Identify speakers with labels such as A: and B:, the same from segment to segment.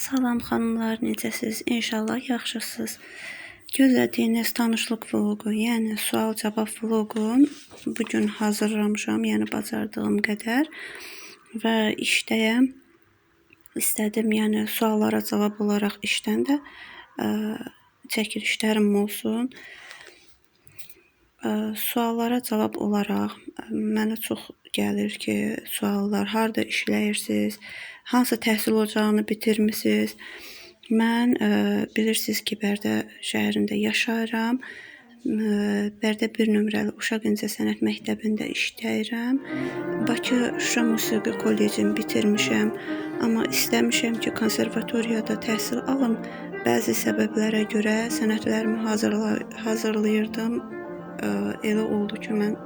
A: Salam xanımlar, necəsiz? İnşallah yaxşısınız. Gözlədiyiniz tanışlıq vloqu, yəni sual-cavab vloqun bu gün hazırlamışam, yəni bacardığım qədər və işdəyəm. İstədim, yəni suallara cavab olaraq işdən də ə, çəkilişlərim olsun. Ə, suallara cavab olaraq ə, mənə çox gəlir ki, suallar harda işləyirsiniz, hansı təhsil ocağını bitirmisiniz? Mən ə, bilirsiniz ki, Bərdə şəhərində yaşayıram. Ə, Bərdə 1 nömrəli Uşaq İncəsənət məktəbində işləyirəm. Bakı Şuşa Musiqi Kollecini bitirmişəm, amma istəmişəm ki, konservatoriyada təhsil alım. Bəzi səbəblərə görə sənədlərimi hazırla hazırlayırdım. Ə, Elə oldu ki, mən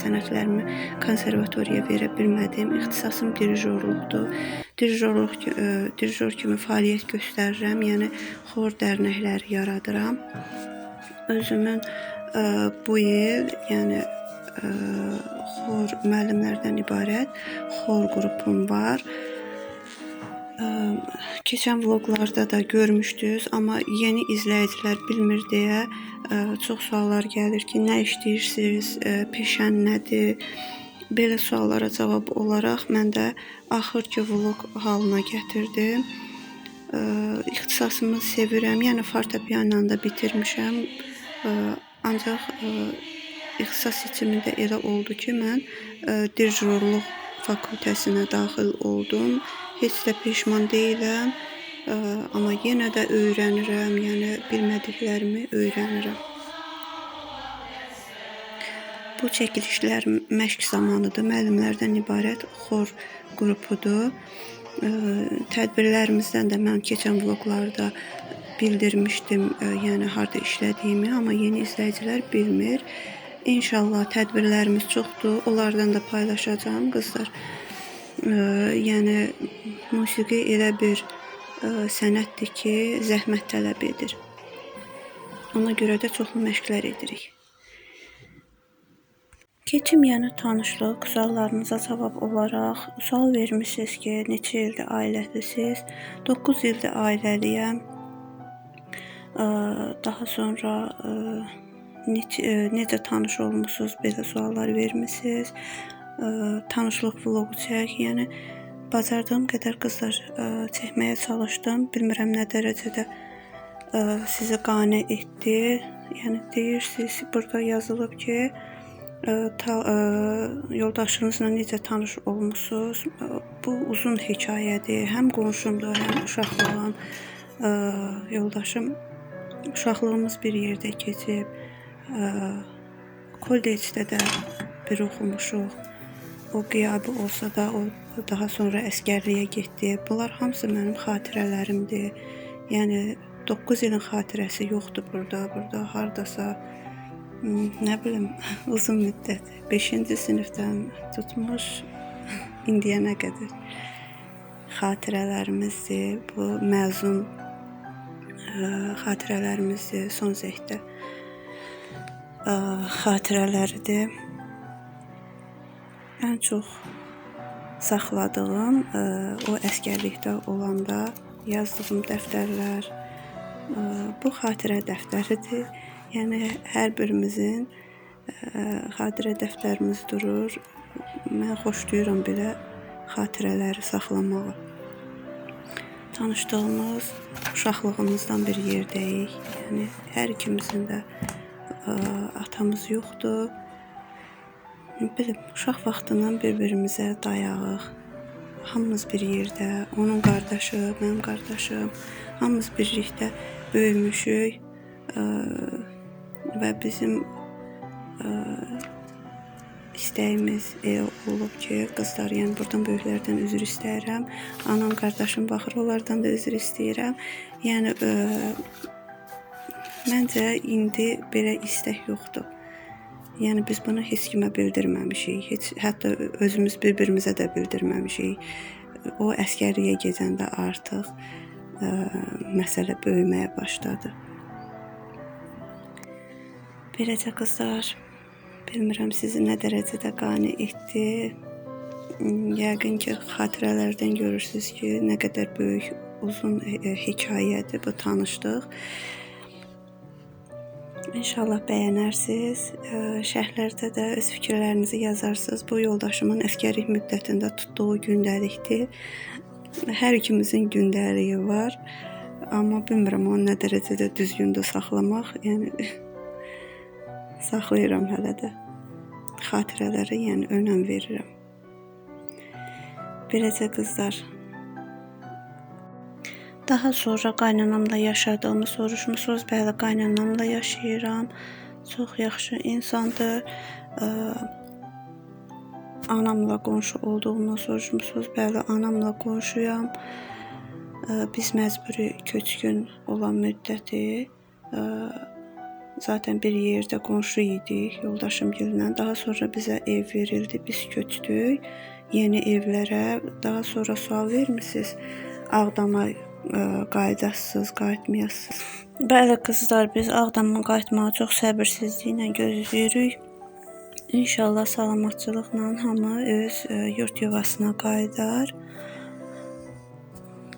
A: sənədlərimi konservatoriyaya verə bilmədim. İxtisasım dirijorluqdur. Dirijorluq dirijor kimi fəaliyyət göstərirəm, yəni xor dərnəkləri yaradıram. Özümün ə, bu il, yəni ə, xor müəllimlərdən ibarət xor qrupum var. Ə, keçən vloqlarda da görmüşdünüz, amma yeni izləyicilər bilmir deyə ə, çox suallar gəlir ki, nə işləyirsiniz, ə, peşən nədir? Belə suallara cavab olaraq mən də axırki vloq halına gətirdim. Ə, ixtisasımı sevirəm, yəni fortepiano da bitirmişəm. Ə, ancaq ə, ixtisas seçimində elə oldu ki, mən ə, dirijorluq fakültəsinə daxil oldum. Heç də peşman deyiləm. Ə, amma yenə də öyrənirəm, yəni bilmədiklərimi öyrənirəm. Bu çəkilişlər məşq zamanıdır. Müəllimlərdən ibarət xor qrupudur. Tədbirlərimizdən də mən keçən vloqlarda bildirmişdim, yəni harda işlədiyimi, amma yeni izləyicilər bilmir. İnşallah tədbirlərimiz çoxdur. Onlardan da paylaşacağam qızlar. Yəni musiqi elə bir sənətdir ki, zəhmət tələb edir. Ona görə də çoxlu məşqlər edirik. Keçim yəni tanışlıq suallarınıza cavab olaraq sual vermisiniz ki, neçə ildir ailəlisiniz? 9 ildir ailəliyəm. Daha sonra ə, neç, ə, necə tanış olmusunuz? Belə suallar vermisiniz. Tanışlıq vloqu çək, yəni bacardığım qədər qızlar çəkməyə çalışdım. Bilmirəm nə dərəcədə sizi qane etdi. Yəni deyirsiniz, burada yazılıb ki, yoldaşınızla necə tanış olmusunuz? Bu uzun hekayədir. Həm qonşumdur, həm uşaqlığım ə, yoldaşım. Uşaqlığımız bir yerdə keçib. Kollecdə də bir oxumuşuq. O qiyabi olsa da o daha sonra əskərliyə getdi. Bunlar hamısı mənim xatirələrimdir. Yəni 9 ilin xatirəsi yoxdur burada. Burada hardasa nə bilim uzun müddət 5-ci sinifdən tutmuş indiyənə qədər xatirələrimizdir. Bu məzun xatirələrimizdir. Son zəhdə xatirələridir. Ən çox saxladığım ə, o əskərlikdə olanda yazdığım dəftərlər ə, bu xatirə dəftəridir. Yəni hər birimizin ə, xatirə dəftərimiz durur. Mən xoşlayıram belə xatirələri saxlamağı. Tanışdığımız uşaqlığımızdan bir yerdəyik. Yəni hər ikimizin də ə, atamız yoxdur. Belə uşaq vaxtından bir-birimizə dayağıq. Hamımız bir yerdə, onun qardaşı, mənim qardaşım, hamımız birlikdə böyümüşük. Ə, və bizim ə, istəyimiz elə olub ki, qızlar, yəni burdan böyüklərdən üzr istəyirəm. Anam, qardaşım baxır, onlardan da üzr istəyirəm. Yəni ə, məncə indi belə istək yoxdur. Yəni biz bunu heç kimə bildirməmişik. Heç hətta özümüz bir-birimizə də bildirməmişik. O əskəriyə gedəndə artıq ə, məsələ böyüməyə başladı. Beləcə qızlar, bilmirəm sizi nə dərəcədə qane etdi. Yəqin ki, xatirələrdən görürsüz ki, nə qədər böyük uzun e, e, hekayədir bu tanışlıq. İnşallah bəyənərsiniz. E, şərhlərdə də öz fikirlərinizi yazarsınız. Bu yoldaşımın əsgərlik müddətində tutduğu gündəlikdir. Hər ikimizin gündəliyi var. Amma bilmirəm o nə dərəcədə düzgündür saxlamaq. Yəni saxlayıram hələ də. Xatirələrə, yəni önəm verirəm. Beləcə qızlar. Daha sonra qaynanamla yaşadığımı soruşmusunuz. Bəli, qaynanamla yaşayıram. Çox yaxşı insandır. Ə, anamla qonşu olduğumu soruşmusunuz. Bəli, anamla qonşuyam. Biz məcburi köçkün olan müddəti Zaten bir yerdə qonşu idik yoldaşım gillə. Daha sonra bizə ev verildi. Biz köçdük yeni evlərə. Daha sonra sual vermisiniz. Ağdama ə, e, qayıdasınız, qayıtmayasınız. Bəli qızlar, biz Ağdama qayıtmağı çox səbirsizliklə gözləyirik. İnşallah salamatçılıqla hamı öz ə, e, yurt yuvasına qayıdar.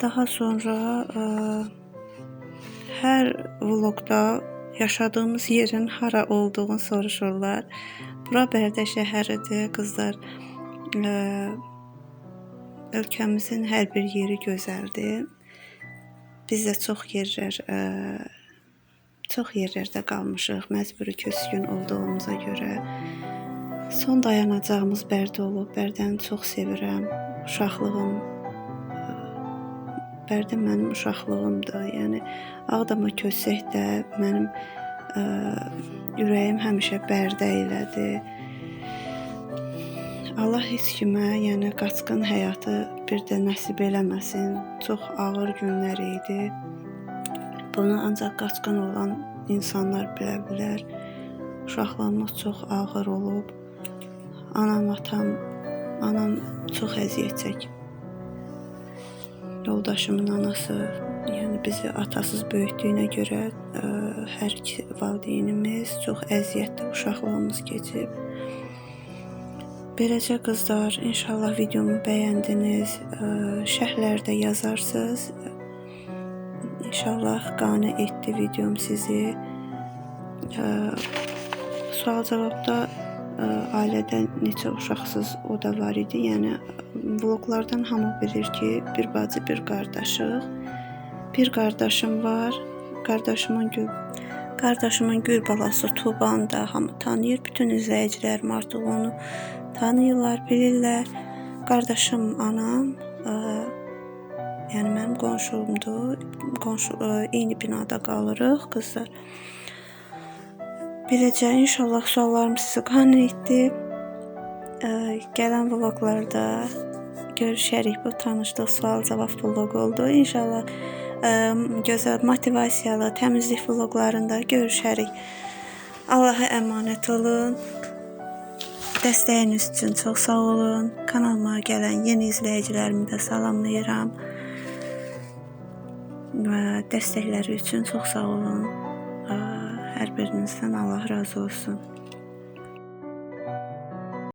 A: Daha sonra ə, e, hər vloqda yaşadığımız yerin hara olduğunu soruşurlar. Bura Bərdə şəhəridir, qızlar. Ə, ölkəmizin hər bir yeri gözəldir. Biz də çox yerlər ə, çox yerlərdə qalmışıq, məcburi köçkün olduğumuza görə. Son dayanacağımız Bərdə olub. Bərdəni çox sevirəm. Uşaqlığım Bərdə mənim uşaqlığımdır. Yəni Ağdama köçsək də mənim ə, ürəyim həmişə Bərdə ilədir. Allah heç kimə, yəni qaçqın həyatı bir də nəsib eləməsin. Çox ağır günlər idi. Bunu ancaq qaçqın olan insanlar bilə bilər. Uşaqlığımız çox ağır olub. Anam, atam, anam çox əziyyət çəkib yoldaşımın anası, yəni bizi atasız böyütdüyünə görə ə, e, hər iki valideynimiz çox əziyyətli uşaqlığımız keçib. Beləcə qızlar, inşallah videomu bəyəndiniz, ə, e, şərhlərdə yazarsınız. İnşallah qane etdi videom sizi. Ə, ailədə neçə uşaqsız o da var idi. Yəni vloqlardan hamı bilir ki, bir bacı, bir qardaşıq. Bir qardaşım var. Qardaşımın gül qardaşımın gül balası Tubanı da hamı tanıyır. Bütün izləyicilərim artıq onu tanıyırlar, bilirlər. Qardaşım anam, ə, yəni mənim qonşumdur. Qonşu ə, eyni binada qalırıq qızlar. Beləcə inşallah suallarım sizi qane etdi. Gələn vloqlarda görüşərik. Bu tanışlıq sual-cavab vloqu oldu. İnşallah ə, gözəl motivasiyalı təmizlik vloqlarında görüşərik. Allaha əmanət olun. Dəstəyiniz üçün çox sağ olun. Kanalıma gələn yeni izləyicilərimi də salamlayıram. Və dəstəkləri üçün çox sağ olun. Hər birinizdən Allah razı olsun.